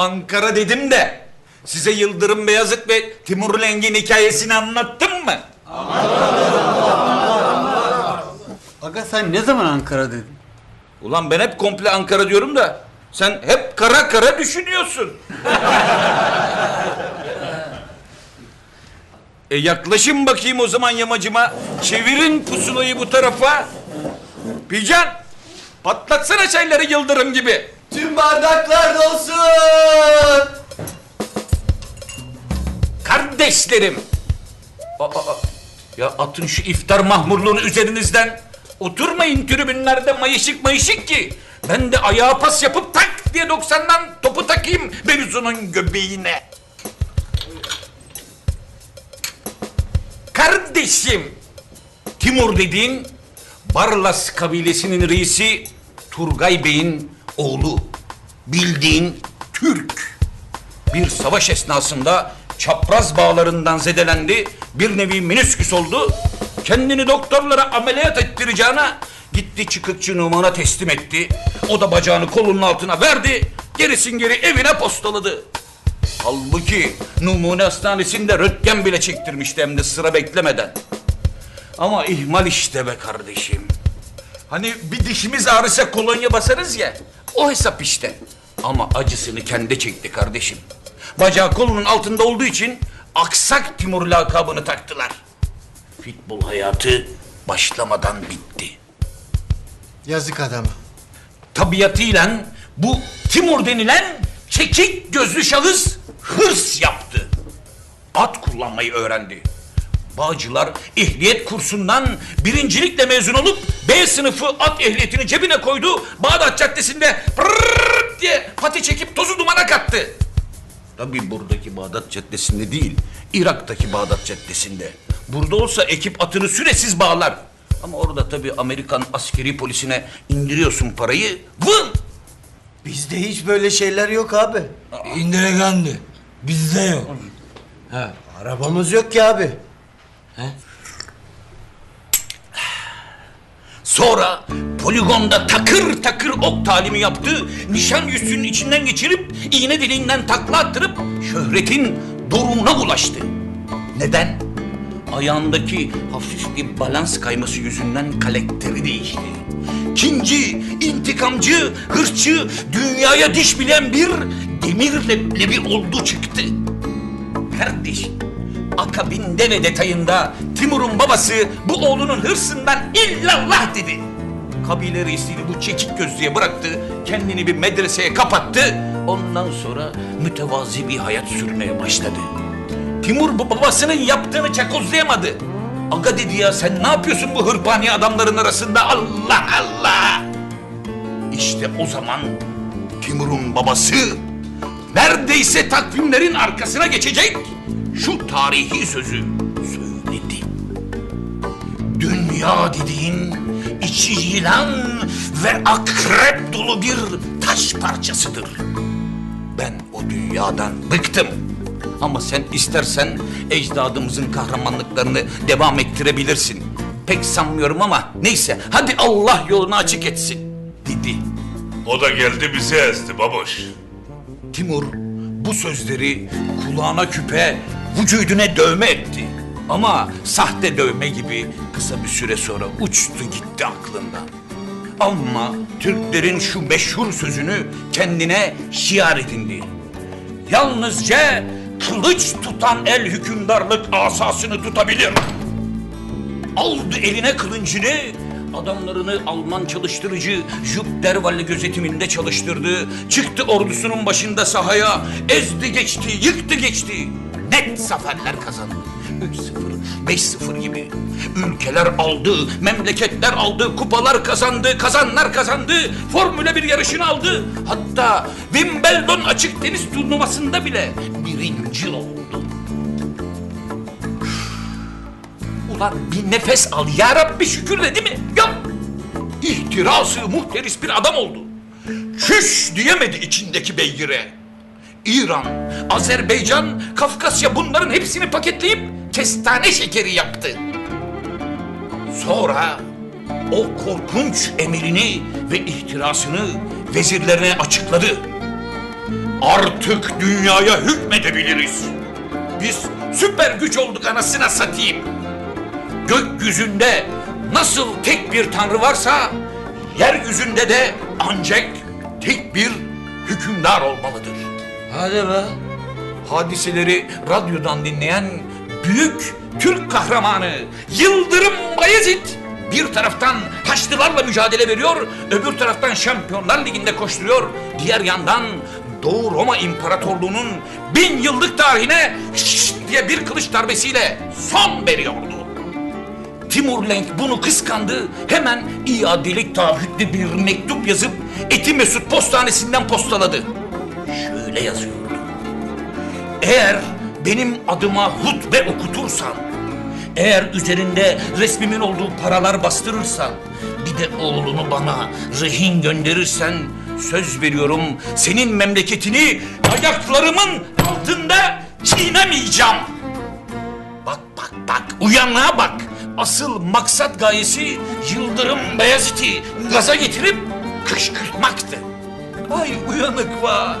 Ankara dedim de size Yıldırım Beyazıt ve Timur Lengi'nin hikayesini anlattım mı? Aga sen ne zaman Ankara dedin? Ulan ben hep komple Ankara diyorum da sen hep kara kara düşünüyorsun. e yaklaşın bakayım o zaman yamacıma. Çevirin pusulayı bu tarafa. Pican patlatsana çayları yıldırım gibi. Tüm bardaklar dolsun. Kardeşlerim. Aa, ya atın şu iftar mahmurluğunu üzerinizden. Oturmayın tribünlerde mayışık mayışık ki. Ben de ayağa pas yapıp tak diye 90'dan topu takayım Berizun'un göbeğine. Kardeşim. Timur dediğin Barlas kabilesinin reisi Turgay Bey'in oğlu. Bildiğin Türk. Bir savaş esnasında çapraz bağlarından zedelendi. Bir nevi menisküs oldu. Kendini doktorlara ameliyat ettireceğine gitti çıkıkçı Numan'a teslim etti. O da bacağını kolunun altına verdi. Gerisin geri evine postaladı. Halbuki Numune Hastanesi'nde röntgen bile çektirmişti hem de sıra beklemeden. Ama ihmal işte be kardeşim. Hani bir dişimiz ağrısa kolonya basarız ya. O hesap işte. Ama acısını kendi çekti kardeşim. Bacağı kolunun altında olduğu için Aksak Timur lakabını taktılar. Futbol hayatı başlamadan bitti. Yazık adama. Tabiatıyla bu Timur denilen çekik gözlü şahıs hırs yaptı. At kullanmayı öğrendi. Bağcılar ehliyet kursundan birincilikle mezun olup B sınıfı at ehliyetini cebine koydu. Bağdat Caddesi'nde pırrrr diye pati çekip tozu dumana kattı. Tabii buradaki Bağdat Caddesi'nde değil, Irak'taki Bağdat Caddesi'nde. Burada olsa ekip atını süresiz bağlar. Ama orada tabii Amerikan askeri polisine indiriyorsun parayı, vın! Bizde hiç böyle şeyler yok abi. İndiregandı. Bizde yok. Arabamız yok ki abi. Sonra poligonda takır takır ok talimi yaptı. Nişan yüzüğünün içinden geçirip iğne deliğinden takla attırıp şöhretin doruğuna ulaştı. Neden? Ayağındaki hafif bir balans kayması yüzünden kalekteri değişti. Kinci, intikamcı, hırçı, dünyaya diş bilen bir demir leblebi oldu çıktı. Kardeş, akabinde ve detayında Timur'un babası bu oğlunun hırsından illallah dedi. Kabile reisini bu çekik gözlüğe bıraktı, kendini bir medreseye kapattı. Ondan sonra mütevazi bir hayat sürmeye başladı. Timur bu babasının yaptığını çakozlayamadı. Aga dedi ya sen ne yapıyorsun bu hırpani adamların arasında Allah Allah. İşte o zaman Timur'un babası neredeyse takvimlerin arkasına geçecek şu tarihi sözü söyledi. Dünya dediğin içi yılan ve akrep dolu bir taş parçasıdır. Ben o dünyadan bıktım. Ama sen istersen ecdadımızın kahramanlıklarını devam ettirebilirsin. Pek sanmıyorum ama neyse hadi Allah yolunu açık etsin dedi. O da geldi bizi ezdi baboş. Timur bu sözleri kulağına küpe, vücuduna dövme etti. Ama sahte dövme gibi kısa bir süre sonra uçtu gitti aklından. Ama Türklerin şu meşhur sözünü kendine şiar edindi. Yalnızca kılıç tutan el hükümdarlık asasını tutabilir. Aldı eline kılıncını, adamlarını Alman çalıştırıcı Jupp Dervalli gözetiminde çalıştırdı. Çıktı ordusunun başında sahaya, ezdi geçti, yıktı geçti. Net zaferler kazandı. 3-0, 5-0 gibi. Ülkeler aldı, memleketler aldı, kupalar kazandı, kazanlar kazandı. Formüle bir yarışını aldı. Hatta Wimbledon açık tenis turnuvasında bile birinci oldu. Ulan bir nefes al ya Rabbi şükür dedi mi? Yok. İhtirası muhteris bir adam oldu. Çüş diyemedi içindeki beygire. İran, Azerbaycan, Kafkasya bunların hepsini paketleyip kestane şekeri yaptı. Sonra o korkunç emirini ve ihtirasını vezirlerine açıkladı. Artık dünyaya hükmedebiliriz. Biz süper güç olduk anasına satayım. Gökyüzünde nasıl tek bir tanrı varsa yeryüzünde de ancak tek bir hükümdar olmalıdır. Hadi be. Hadiseleri radyodan dinleyen büyük Türk kahramanı Yıldırım Bayezid bir taraftan Haçlılarla mücadele veriyor, öbür taraftan Şampiyonlar Ligi'nde koşturuyor. Diğer yandan Doğu Roma İmparatorluğu'nun bin yıllık tarihine şşş diye bir kılıç darbesiyle son veriyordu. Timur Lenk bunu kıskandı. Hemen iadelik taahhütlü bir mektup yazıp Eti Mesut postanesinden postaladı. Şöyle yazıyordu. Eğer benim adıma hutbe okutursan, eğer üzerinde resmimin olduğu paralar bastırırsan, bir de oğlunu bana rehin gönderirsen, söz veriyorum senin memleketini ayaklarımın altında çiğnemeyeceğim. Bak bak bak uyanığa bak. Asıl maksat gayesi Yıldırım Beyazıt'ı gaza getirip kışkırtmaktı. Vay uyanık var.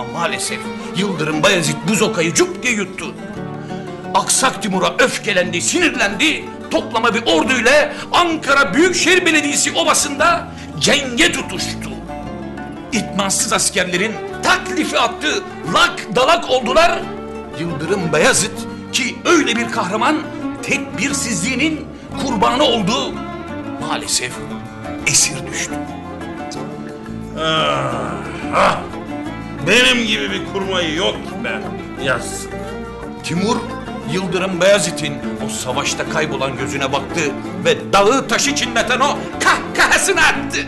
Ama maalesef Yıldırım Bayezid bu zokayı cup diye yuttu. Aksak Timur'a öfkelendi, sinirlendi. Toplama bir orduyla Ankara Büyükşehir Belediyesi obasında cenge tutuştu. İtmansız askerlerin taklifi attı, lak dalak oldular. Yıldırım Beyazıt ki öyle bir kahraman tedbirsizliğinin kurbanı oldu. Maalesef esir düştü. Ah, benim gibi bir kurmayı yok ki be. Yaz. Timur Yıldırım Beyazıt'ın o savaşta kaybolan gözüne baktı ve dağı taşı çinleten o kahkahasını attı.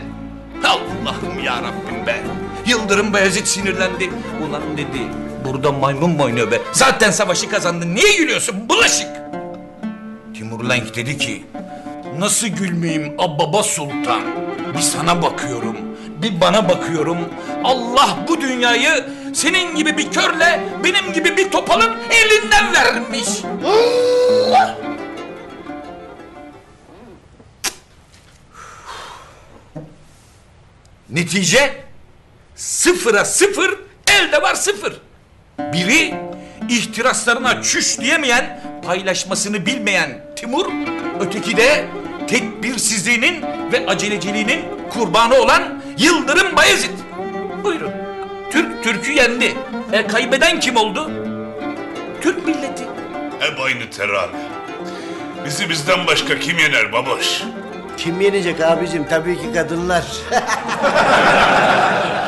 Allah'ım ya Rabbim be. Yıldırım Beyazıt sinirlendi. Ulan dedi burada maymun mu oynuyor be? Zaten savaşı kazandın niye gülüyorsun bulaşık? Timur Lenk dedi ki Nasıl gülmeyeyim Abbaba Sultan? Bir sana bakıyorum, bir bana bakıyorum. Allah bu dünyayı senin gibi bir körle benim gibi bir topalın elinden vermiş. Allah! Netice sıfıra sıfır, elde var sıfır. Biri ihtiraslarına çüş diyemeyen, paylaşmasını bilmeyen Timur, öteki de tedbirsizliğinin ve aceleciliğinin kurbanı olan Yıldırım Bayezid. Buyurun. Türk Türk'ü yendi. E, kaybeden kim oldu? Türk milleti. Hep aynı terak. Bizi bizden başka kim yener baboş? Kim yenecek abicim? Tabii ki kadınlar.